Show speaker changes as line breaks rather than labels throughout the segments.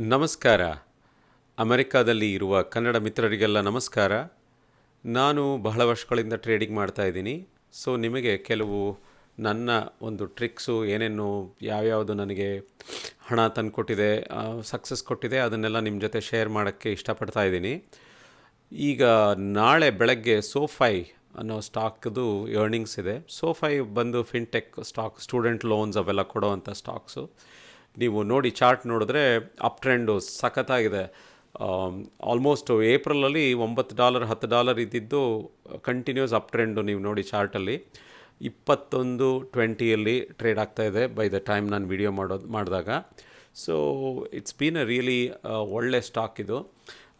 ನಮಸ್ಕಾರ. ಅಮೆರಿಕಾದಲ್ಲಿ ಇರುವ ಕನ್ನಡ ಮಿತ್ರರಿಗೆಲ್ಲ ನಮಸ್ಕಾರ. ನಾನು ಬಹಳ ವರ್ಷಗಳಿಂದ ಟ್ರೇಡಿಂಗ್ ಮಾಡ್ತಾ ಇದ್ದೀನಿ. ಸೊ, ನಿಮಗೆ ಕೆಲವು ನನ್ನ ಒಂದು ಟ್ರಿಕ್ಸು, ಏನೇನು ಯಾವ್ಯಾವುದು ನನಗೆ ಹಣ ತಂದುಕೊಟ್ಟಿದೆ ಸಕ್ಸಸ್ ಕೊಟ್ಟಿದೆ, ಅದನ್ನೆಲ್ಲ ನಿಮ್ಮ ಜೊತೆ ಶೇರ್ ಮಾಡೋಕ್ಕೆ ಇಷ್ಟಪಡ್ತಾ ಇದ್ದೀನಿ. ಈಗ ನಾಳೆ ಬೆಳಗ್ಗೆ ಸೋಫೈ ಅನ್ನೋ ಸ್ಟಾಕ್ದು ಏರ್ನಿಂಗ್ಸ್ ಇದೆ. ಸೋಫೈ ಬಂದು ಫಿನ್ಟೆಕ್ ಸ್ಟಾಕ್ ಸ್ಟೂಡೆಂಟ್ ಲೋನ್ಸ್ ಅವೆಲ್ಲ ಕೊಡೋವಂಥ ಸ್ಟಾಕ್ಸು ನೀವು ನೋಡಿ ಚಾರ್ಟ್ ನೋಡಿದ್ರೆ ಅಪ್ ಟ್ರೆಂಡು ಸಖತ್ತಾಗಿದೆ. ಆಲ್ಮೋಸ್ಟ್ ಏಪ್ರಿಲಲ್ಲಿ ಒಂಬತ್ತು ಡಾಲರ್, ಹತ್ತು ಡಾಲರ್ ಇದ್ದಿದ್ದು ಕಂಟಿನ್ಯೂಸ್ ಅಪ್ ಟ್ರೆಂಡು ನೀವು ನೋಡಿ ಚಾರ್ಟಲ್ಲಿ. ಇಪ್ಪತ್ತೊಂದು ಟ್ವೆಂಟಿಯಲ್ಲಿ ಟ್ರೇಡ್ ಆಗ್ತಾ ಇದೆ ಬೈ ದ ಟೈಮ್ ನಾನು ವಿಡಿಯೋ ಮಾಡೋದು, ಮಾಡಿದಾಗ. So, it's been a really ಒಳ್ಳೆ ಸ್ಟಾಕ್ ಇದು.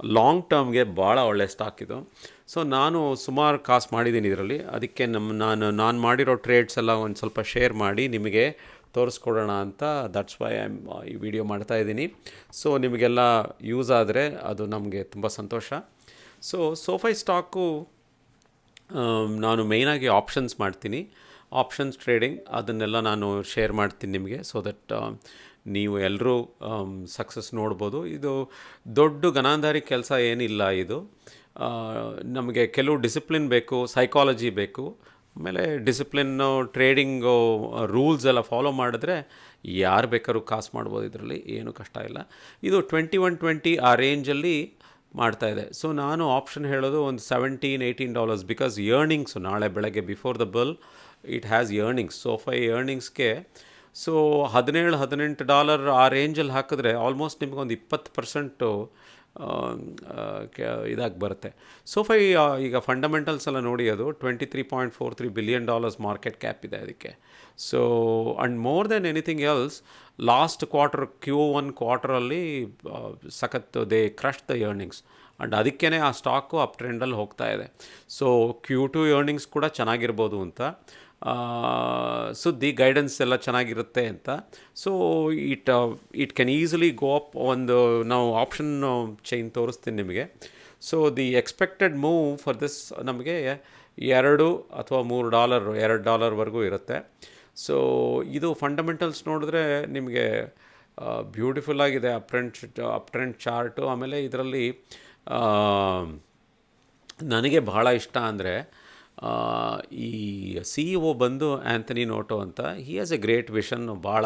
ಲಾಂಗ್ ಟರ್ಮ್ಗೆ ಭಾಳ ಒಳ್ಳೆ ಸ್ಟಾಕ್ ಇದು. ಸೊ, ನಾನು ಸುಮಾರು ಕಾಸು ಮಾಡಿದ್ದೀನಿ ಇದರಲ್ಲಿ. ಅದಕ್ಕೆ ನಮ್ಮ ನಾನು ನಾನು ಮಾಡಿರೋ ಟ್ರೇಡ್ಸ್ ಎಲ್ಲ ಒಂದು ಸ್ವಲ್ಪ ಶೇರ್ ಮಾಡಿ ನಿಮಗೆ ತೋರಿಸ್ಕೊಡೋಣ ಅಂತ ದಟ್ಸ್ ವೈ ಐ ಈ ವಿಡಿಯೋ ಮಾಡ್ತಾ ಇದ್ದೀನಿ. ಸೊ ನಿಮಗೆಲ್ಲ ಯೂಸ್ ಆದರೆ ಅದು ನಮಗೆ ತುಂಬ ಸಂತೋಷ. ಸೊ ಸೋಫೈ ಸ್ಟಾಕು ನಾನು ಮೇಯ್ನಾಗಿ ಆಪ್ಷನ್ಸ್ ಮಾಡ್ತೀನಿ. ಆಪ್ಷನ್ಸ್ ಟ್ರೇಡಿಂಗ್ ಅದನ್ನೆಲ್ಲ ನಾನು ಶೇರ್ ಮಾಡ್ತೀನಿ ನಿಮಗೆ ಸೊ ದಟ್ ನೀವು ಎಲ್ಲರೂ ಸಕ್ಸಸ್ ನೋಡ್ಬೋದು. ಇದು ದೊಡ್ಡ ಗನಾಂಧಾರಿ ಕೆಲಸ ಏನಿಲ್ಲ ಇದು. ನಮಗೆ ಕೆಲವು ಡಿಸಿಪ್ಲಿನ್ ಬೇಕು ಸೈಕಾಲಜಿ ಬೇಕು. ಆಮೇಲೆ ಡಿಸಿಪ್ಲಿನ್ನು ಟ್ರೇಡಿಂಗು ರೂಲ್ಸ್ ಎಲ್ಲ ಫಾಲೋ ಮಾಡಿದ್ರೆ ಯಾರು ಬೇಕಾದ್ರೂ ಕಾಸು ಮಾಡ್ಬೋದು ಇದರಲ್ಲಿ, ಏನು ಕಷ್ಟ ಇಲ್ಲ. ಇದು ಟ್ವೆಂಟಿ ಒನ್ ಟ್ವೆಂಟಿ ಆ ರೇಂಜಲ್ಲಿ ಮಾಡ್ತಾ ಇದೆ. ಸೊ ನಾನು ಆಪ್ಷನ್ ಹೇಳೋದು ಒಂದು seventeen eighteen dollars because earnings ನಾಳೆ ಬೆಳಗ್ಗೆ before the bell it has earnings SoFi ಇಯರ್ನಿಂಗ್ಸ್ಗೆ so ಹದಿನೇಳು, ಹದಿನೆಂಟು ಡಾಲರ್ ಆ ರೇಂಜಲ್ಲಿ ಹಾಕಿದ್ರೆ ಆಲ್ಮೋಸ್ಟ್ ನಿಮಗೊಂದು ಇಪ್ಪತ್ತು ಪರ್ಸೆಂಟು ಇದಾಗಿ ಬರುತ್ತೆ. ಸೊ ಫೈ ಈಗ ಫಂಡಮೆಂಟಲ್ಸ್ ಎಲ್ಲ ನೋಡಿ ಅದು twenty three point four three billion dollars market cap ಇದೆ ಅದಕ್ಕೆ. So and more than anything else last quarter Q one ಕ್ವಾರ್ಟರಲ್ಲಿ ಸಖತ್ they crush the earnings and ಅದಕ್ಕೇ ಆ ಸ್ಟಾಕು ಅಪ್ ಟ್ರೆಂಡಲ್ಲಿ ಹೋಗ್ತಾ ಇದೆ. ಸೊ ಕ್ಯೂ ಟು ಏರ್ನಿಂಗ್ಸ್ ಕೂಡ ಚೆನ್ನಾಗಿರ್ಬೋದು ಅಂತ. ಸುದ್ದಿ ಗೈಡೆನ್ಸ್ ಎಲ್ಲ ಚೆನ್ನಾಗಿರುತ್ತೆ ಅಂತ. So it it can easily go up ಒಂದು, ನಾವು ಆಪ್ಷನ್ ಚೈನ್ ತೋರಿಸ್ತೀನಿ ನಿಮಗೆ. So the expected move for this ನಮಗೆ ಎರಡು ಅಥವಾ ಮೂರು ಡಾಲರ್ ಎರಡು ಡಾಲರ್ವರೆಗೂ ಇರುತ್ತೆ. ಸೊ ಇದು ಫಂಡಮೆಂಟಲ್ಸ್ ನೋಡಿದ್ರೆ ನಿಮಗೆ ಬ್ಯೂಟಿಫುಲ್ ಆಗಿದೆ up trend up trend chart ಆಮೇಲೆ ಇದರಲ್ಲಿ ನನಗೆ ಭಾಳ ಇಷ್ಟ ಅಂದರೆ ಈ ಸಿ ಇ ಒ ಬಂದು ಆ್ಯಂಥನಿ ನೋಟೋ ಅಂತ he has a great vision ಭಾಳ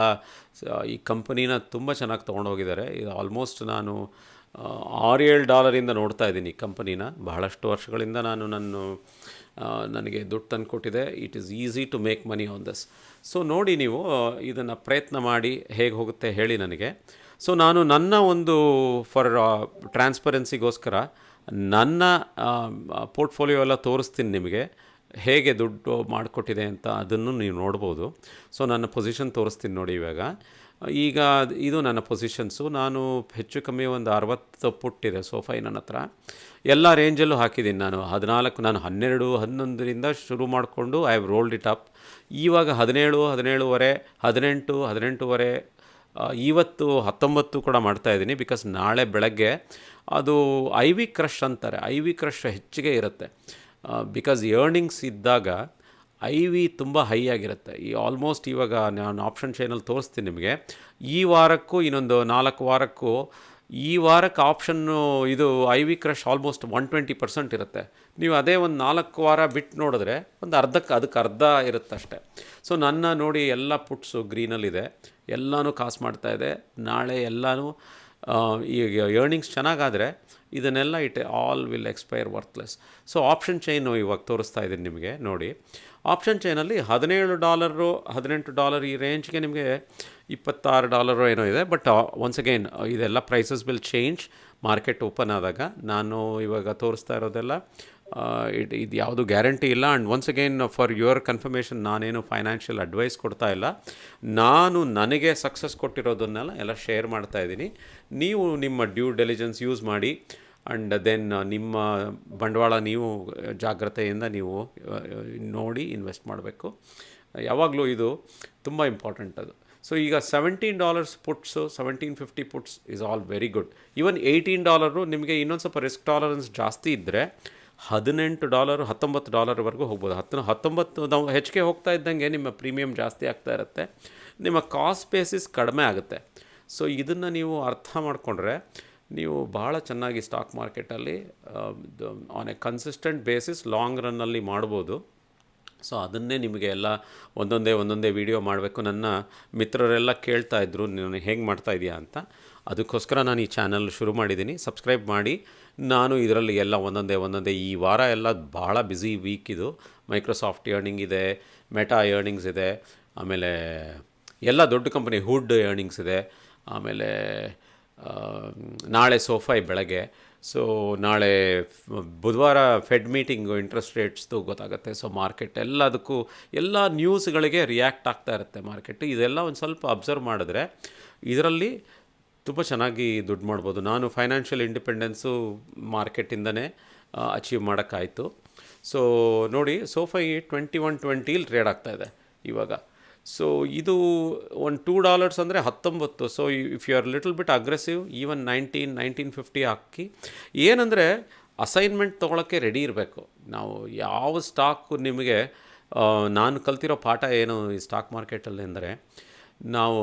ಈ ಕಂಪನಿನ ತುಂಬ ಚೆನ್ನಾಗಿ ತೊಗೊಂಡೋಗಿದ್ದಾರೆ. ಇದು ಆಲ್ಮೋಸ್ಟ್ ನಾನು ಆರು ಏಳು ಡಾಲರಿಂದ ನೋಡ್ತಾ ಇದ್ದೀನಿ ಕಂಪನಿನ. ಬಹಳಷ್ಟು ವರ್ಷಗಳಿಂದ ನಾನು ನನ್ನ ನನಗೆ ದುಡ್ಡು ತಂದುಕೊಟ್ಟಿದೆ it is easy to make money on this so ನೋಡಿ ನೀವು ಇದನ್ನು ಪ್ರಯತ್ನ ಮಾಡಿ ಹೇಗೆ ಹೋಗುತ್ತೆ ಹೇಳಿ ನನಗೆ. ಸೊ ನಾನು ನನ್ನ ಒಂದು ಫಾರ್ ಟ್ರಾನ್ಸ್ಪರೆನ್ಸಿಗೋಸ್ಕರ ನನ್ನ ಪೋರ್ಟ್ಫೋಲಿಯೋ ಎಲ್ಲ ತೋರಿಸ್ತೀನಿ ನಿಮಗೆ. ಹೇಗೆ ದುಡ್ಡು ಮಾಡಿಕೊಟ್ಟಿದೆ ಅಂತ ಅದನ್ನು ನೀವು ನೋಡ್ಬೋದು. ಸೊ ನನ್ನ ಪೊಸಿಷನ್ ತೋರಿಸ್ತೀನಿ ನೋಡಿ ಇವಾಗ. ಈಗ ಇದು ನನ್ನ ಪೊಸಿಷನ್ಸು ನಾನು ಹೆಚ್ಚು ಕಮ್ಮಿ ಒಂದು ಅರವತ್ತು ಪುಟ್ಟಿದೆ ಸೋಫಾ ನನ್ನ ಹತ್ರ. ಎಲ್ಲ ರೇಂಜಲ್ಲೂ ಹಾಕಿದ್ದೀನಿ ನಾನು. ಹದಿನಾಲ್ಕು, ನಾನು ಹನ್ನೆರಡು, ಹನ್ನೊಂದರಿಂದ ಶುರು ಮಾಡಿಕೊಂಡು I have rolled it up ಇವಾಗ ಹದಿನೇಳು, ಹದಿನೇಳುವರೆ, ಹದಿನೆಂಟು, ಹದಿನೆಂಟುವರೆ ಇವತ್ತು ಹತ್ತೊಂಬತ್ತು ಕೂಡ ಮಾಡ್ತಾ ಇದ್ದೀನಿ ಬಿಕಾಸ್ ನಾಳೆ ಬೆಳಗ್ಗೆ ಅದು ಐ ವಿ ಕ್ರಶ್ ಅಂತಾರೆ. ಐ ವಿ ಕ್ರಶ್ ಹೆಚ್ಚಿಗೆ ಇರುತ್ತೆ. ಬಿಕಾಸ್ ಏರ್ನಿಂಗ್ಸ್ ಇದ್ದಾಗ ಐ ವಿ ತುಂಬ ಹೈ ಆಗಿರುತ್ತೆ. ಈ ಆಲ್ಮೋಸ್ಟ್ ಇವಾಗ ನಾನು ಆಪ್ಷನ್ ಚೈನಲ್ಲಿ ತೋರಿಸ್ತೀನಿ ನಿಮಗೆ. ಈ ವಾರಕ್ಕೂ ಇನ್ನೊಂದು ನಾಲ್ಕು ವಾರಕ್ಕೂ ಈ ವಾರಕ್ಕೆ ಆಪ್ಷನ್ನು ಇದು I V crush almost one twenty percent ಇರುತ್ತೆ. ನೀವು ಅದೇ ಒಂದು ನಾಲ್ಕು ವಾರ ಬಿಟ್ಟು ನೋಡಿದ್ರೆ ಒಂದು ಅರ್ಧಕ್ಕೆ, ಅದಕ್ಕೆ ಅರ್ಧ ಇರುತ್ತೆ ಅಷ್ಟೇ ಸೊ ನನ್ನ ನೋಡಿ ಎಲ್ಲ ಪುಟ್ಸು ಗ್ರೀನಲ್ಲಿದೆ ಎಲ್ಲನೂ ಕಾಸು ಮಾಡ್ತಾ ಇದೆ. ನಾಳೆ ಎಲ್ಲನೂ ಈಗ ಏರ್ನಿಂಗ್ಸ್ ಚೆನ್ನಾಗಾದರೆ ಇದನ್ನೆಲ್ಲ it all will expire worthless so option chain ಇವಾಗ ತೋರಿಸ್ತಾ ಇದ್ದೀನಿ ನಿಮಗೆ ನೋಡಿ. ಆಪ್ಷನ್ ಚೈನಲ್ಲಿ ಹದಿನೇಳು ಡಾಲರು, ಹದಿನೆಂಟು ಡಾಲರ್ ಈ ರೇಂಜ್ಗೆ ನಿಮಗೆ ಇಪ್ಪತ್ತಾರು ಡಾಲರು ಏನೋ ಇದೆ. ಬಟ್ ಒನ್ಸ್ ಅಗೈನ್ ಇದೆಲ್ಲ prices will change market open ಆದಾಗ ನಾನು ಇವಾಗ ತೋರಿಸ್ತಾ ಇರೋದೆಲ್ಲ ಇಟ್ ಇದು ಯಾವುದು ಗ್ಯಾರಂಟಿ ಇಲ್ಲ. And once again for your confirmation ನಾನೇನು ಫೈನಾನ್ಷಿಯಲ್ ಅಡ್ವೈಸ್ ಕೊಡ್ತಾ ಇಲ್ಲ. ನಾನು ನನಗೆ ಸಕ್ಸಸ್ ಕೊಟ್ಟಿರೋದನ್ನೆಲ್ಲ ಎಲ್ಲ ಶೇರ್ ಮಾಡ್ತಾ ಇದ್ದೀನಿ. ನೀವು ನಿಮ್ಮ ಡ್ಯೂ ಡೆಲಿಜೆನ್ಸ್ ಯೂಸ್ ಮಾಡಿ ಆ್ಯಂಡ್ ದೆನ್ ನಿಮ್ಮ ಬಂಡವಾಳ ನೀವು ಜಾಗ್ರತೆಯಿಂದ ನೀವು ನೋಡಿ ಇನ್ವೆಸ್ಟ್ ಮಾಡಬೇಕು. ಯಾವಾಗಲೂ ಇದು ತುಂಬ ಇಂಪಾರ್ಟೆಂಟ್ ಅದು. ಸೊ ಈಗ seventeen dollars puts seventeen fifty puts is all very good even eighteen dollar ನಿಮಗೆ ಇನ್ನೊಂದು ಸ್ವಲ್ಪ ರಿಸ್ಕ್ ಟಾಲರೆನ್ಸ್ ಜಾಸ್ತಿ ಇದ್ದರೆ ಹದಿನೆಂಟು ಡಾಲರ್, ಹತ್ತೊಂಬತ್ತು ಡಾಲರ್ವರೆಗೂ ಹೋಗ್ಬೋದು. ಹತ್ತು ಹತ್ತೊಂಬತ್ತು ನಾವು ಹೆಚ್ಚಿಗೆ ಹೋಗ್ತಾ ಇದ್ದಂಗೆ ನಿಮ್ಮ ಪ್ರೀಮಿಯಮ್ ಜಾಸ್ತಿ ಆಗ್ತಾ ಇರುತ್ತೆ. ನಿಮ್ಮ ಕಾಸ್ಟ್ ಬೇಸಿಸ್ ಕಡಿಮೆ ಆಗುತ್ತೆ. ಸೊ, ಇದನ್ನು ನೀವು ಅರ್ಥ ಮಾಡಿಕೊಂಡ್ರೆ ನೀವು ಭಾಳ ಚೆನ್ನಾಗಿ ಸ್ಟಾಕ್ ಮಾರ್ಕೆಟಲ್ಲಿ on a consistent basis long ರನ್ನಲ್ಲಿ ಮಾಡ್ಬೋದು. ಸೊ, ಅದನ್ನೇ ನಿಮಗೆ ಎಲ್ಲ ಒಂದೊಂದೇ ಒಂದೊಂದೇ ವಿಡಿಯೋ ಮಾಡಬೇಕು. ನನ್ನ ಮಿತ್ರರೆಲ್ಲ ಕೇಳ್ತಾ ಇದ್ರು, ನೀನು ಹೇಗೆ ಮಾಡ್ತಾ ಇದೆಯಾ ಅಂತ. ಅದಕ್ಕೋಸ್ಕರ ನಾನು ಈ ಚಾನಲ್ ಶುರು ಮಾಡಿದ್ದೀನಿ. ಸಬ್ಸ್ಕ್ರೈಬ್ ಮಾಡಿ. ನಾನು ಇದರಲ್ಲಿ ಎಲ್ಲ ಒಂದೊಂದೇ ಒಂದೊಂದೇ ಈ ವಾರ ಎಲ್ಲ ಭಾಳ ಬ್ಯುಸಿ ವೀಕ್ ಇದು. ಮೈಕ್ರೋಸಾಫ್ಟ್ ಏರ್ನಿಂಗ್ ಇದೆ ಮೆಟಾ ಏರ್ನಿಂಗ್ಸ್ ಇದೆ, ಆಮೇಲೆ ಎಲ್ಲ ದೊಡ್ಡ ಕಂಪನಿ ಹುಡ್ ಏರ್ನಿಂಗ್ಸ್ ಇದೆ, ಆಮೇಲೆ ನಾಳೆ ಸೋಫೈ ಬೆಳಗ್ಗೆ. ಸೊ ನಾಳೆ ಬುಧವಾರ ಫೆಡ್ ಮೀಟಿಂಗು ಇಂಟ್ರೆಸ್ಟ್ ರೇಟ್ಸ್ದು ಗೊತ್ತಾಗುತ್ತೆ. ಸೊ ಮಾರ್ಕೆಟ್ ಎಲ್ಲದಕ್ಕೂ ಎಲ್ಲ ನ್ಯೂಸ್ಗಳಿಗೆ ರಿಯಾಕ್ಟ್ ಆಗ್ತಾ ಇರುತ್ತೆ ಮಾರ್ಕೆಟ್ ಇದೆಲ್ಲ ಒಂದು ಸ್ವಲ್ಪ ಅಬ್ಸರ್ವ್ ಮಾಡಿದ್ರೆ, ಇದರಲ್ಲಿ ತುಂಬ ಚೆನ್ನಾಗಿ ದುಡ್ಡು ಮಾಡ್ಬೋದು. ನಾನು ಫೈನಾನ್ಷಿಯಲ್ ಇಂಡಿಪೆಂಡೆನ್ಸು ಮಾರ್ಕೆಟಿಂದನೇ ಅಚೀವ್ ಮಾಡೋಕ್ಕಾಯಿತು. ಸೊ ನೋಡಿ ಸೋಫೈ ಟ್ವೆಂಟಿ ಒನ್ ಟ್ವೆಂಟಿಲಿ ಟ್ರೇಡ್ ಆಗ್ತಾ ಇದೆ ಇವಾಗ. ಸೊ ಇದು ಒಂದು ಟೂ ಡಾಲರ್ಸ್ ಅಂದರೆ ಹತ್ತೊಂಬತ್ತು. So if you are little bit aggressive even nineteen nineteen fifty ಹಾಕಿ, ಏನಂದರೆ ಅಸೈನ್ಮೆಂಟ್ ತೊಗೊಳಕ್ಕೆ ರೆಡಿ ಇರಬೇಕು. ನಾವು ಯಾವ ಸ್ಟಾಕ್ ನಿಮಗೆ ನಾನು ಕಲ್ತಿರೋ ಪಾಠ ಏನು ಈ ಸ್ಟಾಕ್ ಮಾರ್ಕೆಟಲ್ಲಿ ಅಂದರೆ, ನಾವು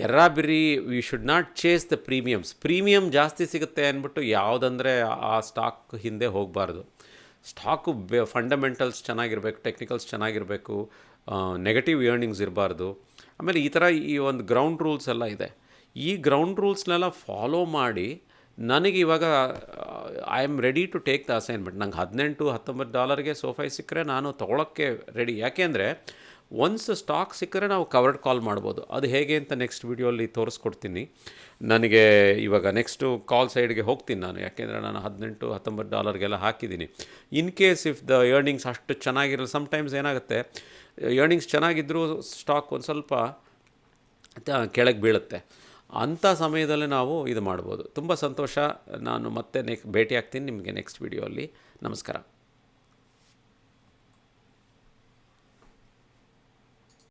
ಎರ್ರಾಬಿರಿ we should not chase the premiums premium ಜಾಸ್ತಿ ಸಿಗುತ್ತೆ ಅಂದ್ಬಿಟ್ಟು ಯಾವುದಂದರೆ ಆ ಸ್ಟಾಕ್ ಹಿಂದೆ ಹೋಗಬಾರ್ದು. ಸ್ಟಾಕು ಬೆ ಫಂಡಮೆಂಟಲ್ಸ್ ಚೆನ್ನಾಗಿರಬೇಕು ಟೆಕ್ನಿಕಲ್ಸ್ ಚೆನ್ನಾಗಿರಬೇಕು ನೆಗೆಟಿವ್ ಏರ್ನಿಂಗ್ಸ್ ಇರಬಾರ್ದು. ಆಮೇಲೆ ಈ ಥರ ಈ ಒಂದು ಗ್ರೌಂಡ್ ರೂಲ್ಸ್ ಎಲ್ಲ ಇದೆ. ಈ ಗ್ರೌಂಡ್ ರೂಲ್ಸ್ನೆಲ್ಲ ಫಾಲೋ ಮಾಡಿ ನನಗೆ ಇವಾಗ I am ready to take the assignment ನಂಗೆ ಹದಿನೆಂಟು, ಹತ್ತೊಂಬತ್ತು ಡಾಲರ್ಗೆ ಸೋಫೈ ಸಿಕ್ಕರೆ ನಾನು ತೊಗೊಳಕ್ಕೆ ರೆಡಿ ಯಾಕೆಂದರೆ ಒನ್ಸ್ ಸ್ಟಾಕ್ ಸಿಕ್ಕರೆ ನಾವು ಕವರ್ಡ್ ಕಾಲ್ ಮಾಡ್ಬೋದು. ಅದು ಹೇಗೆ ಅಂತ ನೆಕ್ಸ್ಟ್ ವೀಡಿಯೋಲಿ ತೋರಿಸ್ಕೊಡ್ತೀನಿ. ನನಗೆ ಇವಾಗ ನೆಕ್ಸ್ಟು ಕಾಲ್ ಸೈಡ್ಗೆ ಹೋಗ್ತೀನಿ ನಾನು. ಯಾಕೆಂದರೆ ನಾನು ಹದಿನೆಂಟು, ಹತ್ತೊಂಬತ್ತು ಡಾಲರ್ಗೆಲ್ಲ ಹಾಕಿದ್ದೀನಿ. In case if the earnings ಅಷ್ಟು ಚೆನ್ನಾಗಿರಲ್ಲ ಸಮ್ಟೈಮ್ಸ್ ಏನಾಗುತ್ತೆ ಏರ್ನಿಂಗ್ಸ್ ಚೆನ್ನಾಗಿದ್ದರೂ ಸ್ಟಾಕ್ ಒಂದು ಸ್ವಲ್ಪ ಕೆಳಗೆ ಬೀಳುತ್ತೆ. ಅಂಥ ಸಮಯದಲ್ಲೇ ನಾವು ಇದು ಮಾಡ್ಬೋದು. ತುಂಬ ಸಂತೋಷ. ನಾನು ಮತ್ತೆ ನೆಕ್ ಭೇಟಿ ಆಗ್ತೀನಿ ನಿಮಗೆ ನೆಕ್ಸ್ಟ್ ವಿಡಿಯೋಲ್ಲಿ ನಮಸ್ಕಾರ.